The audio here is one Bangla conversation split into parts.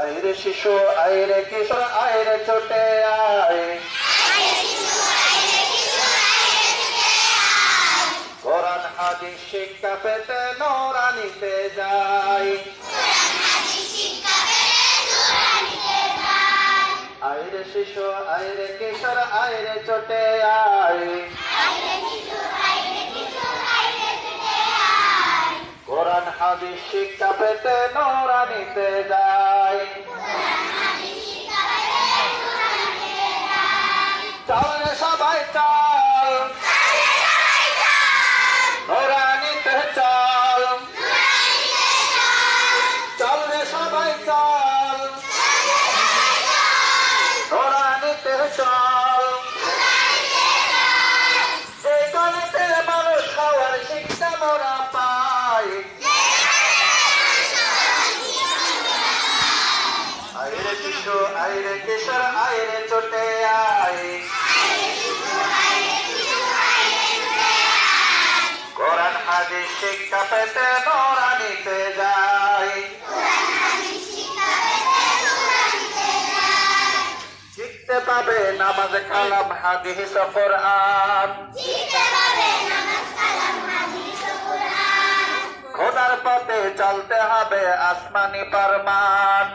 আইরে শিশু আইরে কিশোর আইরে ছোটে আয়। কোরআন, হাদিস, শিক্ষা পেতে নোরানিতে যাই। আইরে শিশু আইরে কিশোর আইরে ছোটে আয়। হাদিস শিক্ষা পেতে নোরানিতে যাই। চল সবাই চল। নোরানিতে চল। চল রে সবাই চল। নোরানিতে চল। শিক্ষা পেতে নোরানিতে যাই। শিখতে পাবে নামাজ কালাম, হাদিস কোরআন। খোদার পথে চলতে হবে আসমানি ফরমান।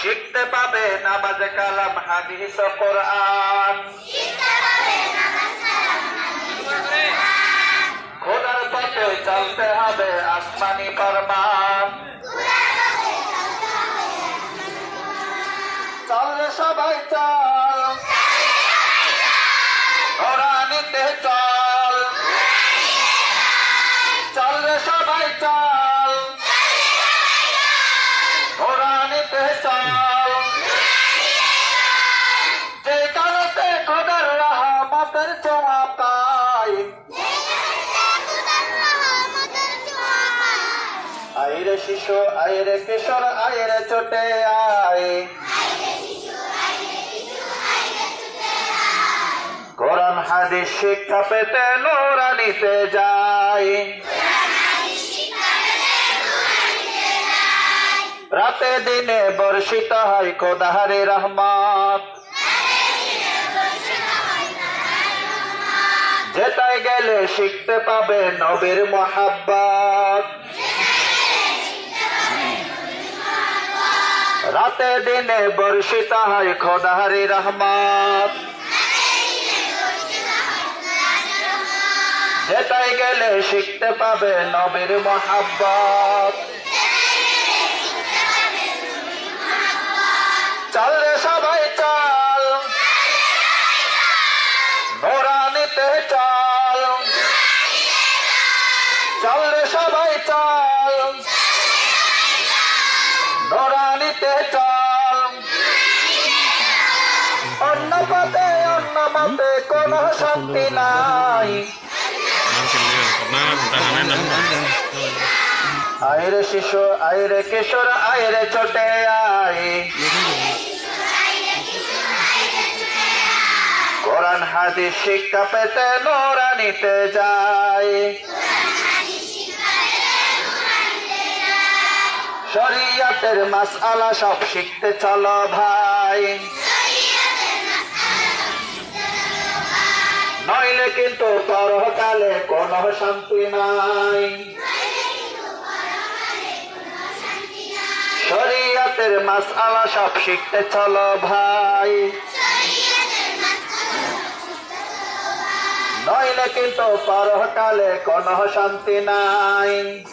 শিখতে পাবে নামাজ কালাম, হাদিস কোরআন। খোদার পথে চলতে হবে, আসমানি ফরমান চল সবাই চল নোরানিতে চল। চল রে সবাই চল। শিশু আইরে কিশোর আইরে ছোটে আয়। কোরআন, হাদিস, শিক্ষা পেতে নোরানিতে যাই। রাতে দিনে বর্ষিত হয় খোদাহারি রহমত। যেটাই গেলে শিখতে পাবে নবীর মোহাব্বত। রাতে দিনে বর্ষিত হয় খোদাহারি রহমত। যেটাই গেলে শিখতে পাবে নবীর মোহাব্বত। চল রে সবাই চল। নোরানিতে চল। চল রে সবাই চল। নোরানিতে চল। অন্য পথে, অন্য মতে কোনো শান্তি নাই। আইরে শিশু, আইরে কিশোর, আইরে ছোটে আয় কোরআন, হাদিস, শিক্ষা পেতে নোরানিতে যায় শরিয়াতের মাসআলা সব শিখতে চলো ভাই। নইলে কিন্তু পরকালে কোনো শান্তি নাই। শরিয়াতের মাসআলা সব শিখতে চলো ভাই। নইলে কিন্তু পরকালে কোনো শান্তি নাই।